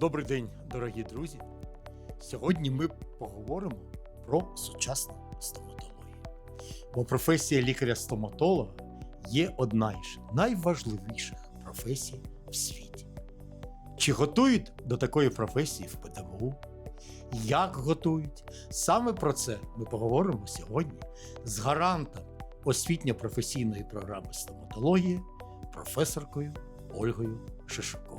Добрий день, дорогі друзі. Сьогодні ми поговоримо про сучасну стоматологію. Бо професія лікаря-стоматолога є одна із найважливіших професій в світі. Чи готують до такої професії в ПТМУ? Як готують? Саме про це ми поговоримо сьогодні з гарантом освітньо-професійної програми стоматології, професоркою Ольгою Шишуковою.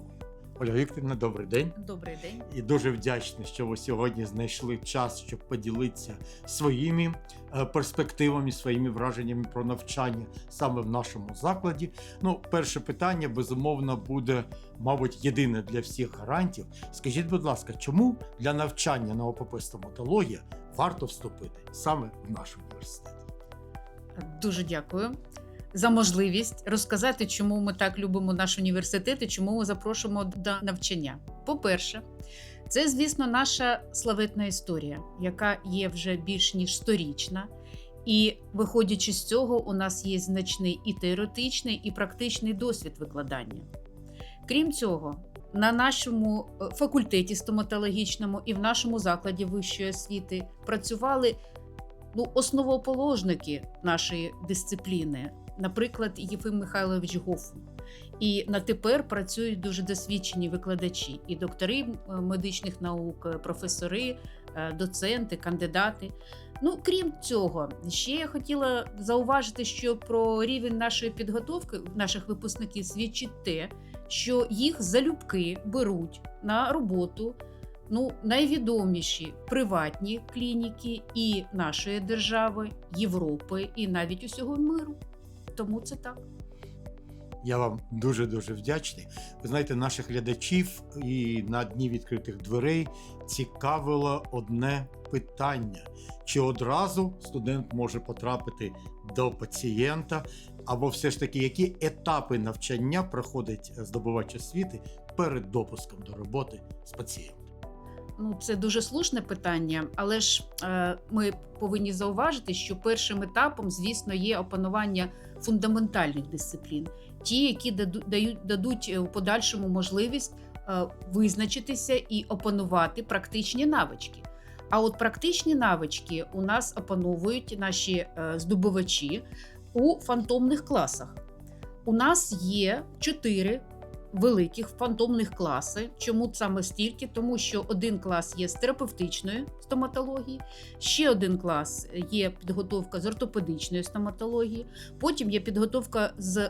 Ольга Вікторівна, добрий день. Добрий день. І дуже вдячний, що ви сьогодні знайшли час, щоб поділитися своїми е, перспективами, своїми враженнями про навчання саме в нашому закладі. Ну, перше питання, безумовно, буде, мабуть, єдине для всіх гарантів. Скажіть, будь ласка, чому для навчання на ОПП стоматологія варто вступити саме в наш університет? Дуже дякую за можливість розказати, чому ми так любимо наш університет і чому ми запрошуємо до навчання. По-перше, це, звісно, наша славетна історія, яка є вже більш ніж сторічна. І виходячи з цього, у нас є значний і теоретичний, і практичний досвід викладання. Крім цього, на нашому е, факультеті стоматологічному і в нашому закладі вищої освіти працювали ну, основоположники нашої дисципліни, наприклад, Єфим Михайлович Гофман. І на тепер працюють дуже досвідчені викладачі, і доктори е, медичних наук, е, професори, е, доценти, кандидати. Ну, крім цього, ще я хотіла зауважити, що про рівень нашої підготовки наших випускників свідчить те, що їх залюбки беруть на роботу ну, найвідоміші приватні клініки і нашої держави, Європи, і навіть усього миру. Тому це так. Я вам дуже дуже вдячний. Ви знаєте, наших глядачів і на дні відкритих дверей цікавило одне питання: чи одразу студент може потрапити до пацієнта, або все ж таки, які етапи навчання проходить здобувач освіти перед допуском до роботи з пацієнтом? Ну, це дуже слушне питання, але ж е, ми повинні зауважити, що першим етапом, звісно, є опанування фундаментальних дисциплін, ті, які даду- дають дадуть у подальшому можливість е, визначитися і опанувати практичні навички. А от практичні навички у нас опановують наші е, здобувачі у фантомних класах. У нас є чотири великих фантомних класи. Чому саме стільки? Тому що один клас є з терапевтичної стоматології, ще один клас є підготовка з ортопедичної стоматології, потім є підготовка з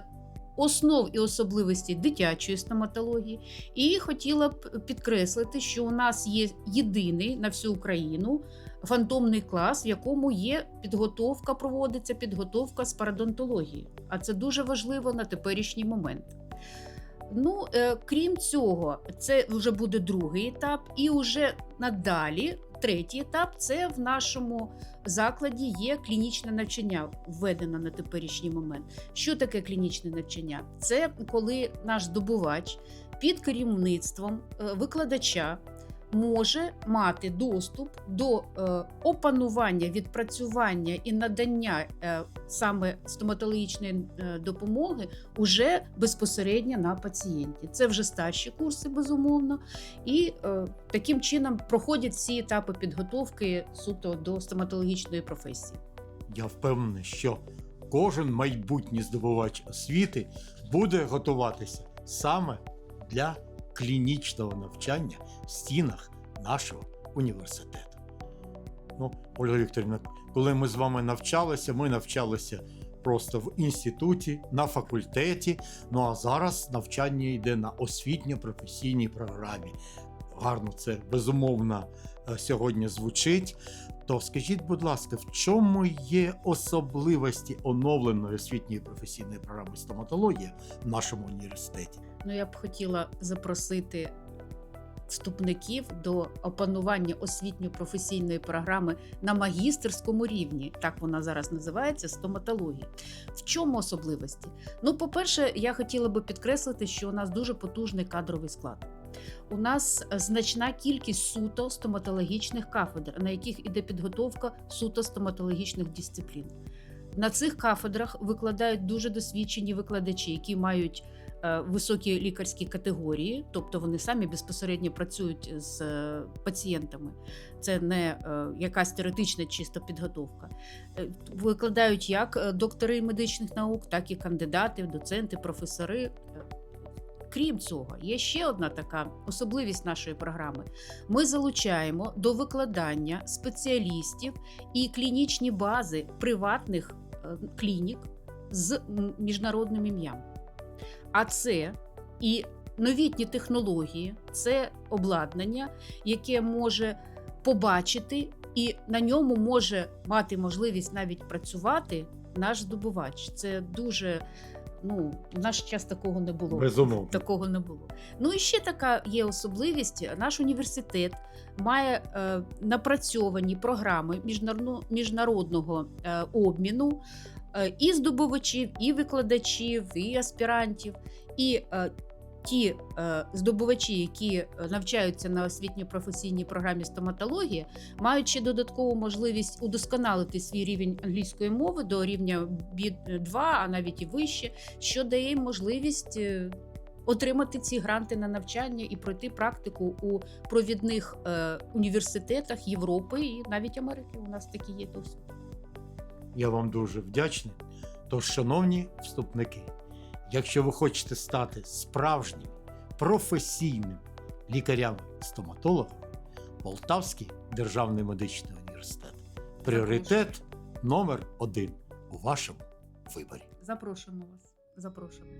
основ і особливостей дитячої стоматології. І хотіла б підкреслити, що у нас є єдиний на всю Україну фантомний клас, в якому є підготовка, проводиться підготовка з парадонтології. А це дуже важливо на теперішній момент. Ну, е, крім цього, це вже буде другий етап, і вже надалі, третій етап це в нашому закладі є клінічне навчання, введено на теперішній момент. Що таке клінічне навчання? Це коли наш здобувач під керівництвом е, викладача може мати доступ до е, опанування, відпрацювання і надання е, саме стоматологічної е, допомоги уже безпосередньо на пацієнті. Це вже старші курси, безумовно, і таким чином проходять всі етапи підготовки суто до стоматологічної професії. Я впевнений, що кожен майбутній здобувач освіти буде готуватися саме для клінічного навчання в стінах нашого університету. Ну, Ольга Вікторівна, коли ми з вами навчалися, ми навчалися просто в інституті, на факультеті. Ну а зараз навчання йде на освітньо-професійній програмі. Гарно це безумовно е, сьогодні звучить. То скажіть, будь ласка, в чому є особливості оновленої освітньої професійної програми стоматологія в нашому університеті? Ну, я б хотіла запросити вступників до опанування освітньо-професійної програми на магістерському рівні, так вона зараз називається стоматології. В чому особливості? Ну, по-перше, я хотіла би підкреслити, що у нас дуже потужний кадровий склад. У нас значна кількість суто стоматологічних кафедр, на яких іде підготовка суто стоматологічних дисциплін. На цих кафедрах викладають дуже досвідчені викладачі, які мають е, високі лікарські категорії, тобто вони самі безпосередньо працюють з е, пацієнтами. Це не е, якась теоретична чиста підготовка. Викладають як доктори медичних наук, так і кандидати, доценти, професори. Крім цього, є ще одна така особливість нашої програми. Ми залучаємо до викладання спеціалістів і клінічні бази приватних е, клінік з міжнародним ім'ям. А це і новітні технології, це обладнання, яке може побачити, і на ньому може мати можливість навіть працювати наш здобувач. Це дуже ну, в наш час такого не було. Безумовно. Такого не було. Ну і ще така є особливість. Наш університет має е, напрацьовані програми міжнародно- міжнародного е, обміну е, і здобувачів, і викладачів, і аспірантів. І е, ті е, здобувачі, які е, навчаються на освітньо-професійній програмі стоматології, мають ще додаткову можливість удосконалити свій рівень англійської мови до рівня B2, а навіть і вище, що дає їм можливість. е, Отримати ці гранти на навчання і пройти практику у провідних е, університетах Європи і навіть Америки. У нас такі є досвід. Я вам дуже вдячний. Тож, шановні вступники, якщо ви хочете стати справжнім професійним лікарям-стоматологом, Полтавський державний медичний університет пріоритет номер один у вашому виборі. Запрошуємо вас. Запрошуємо.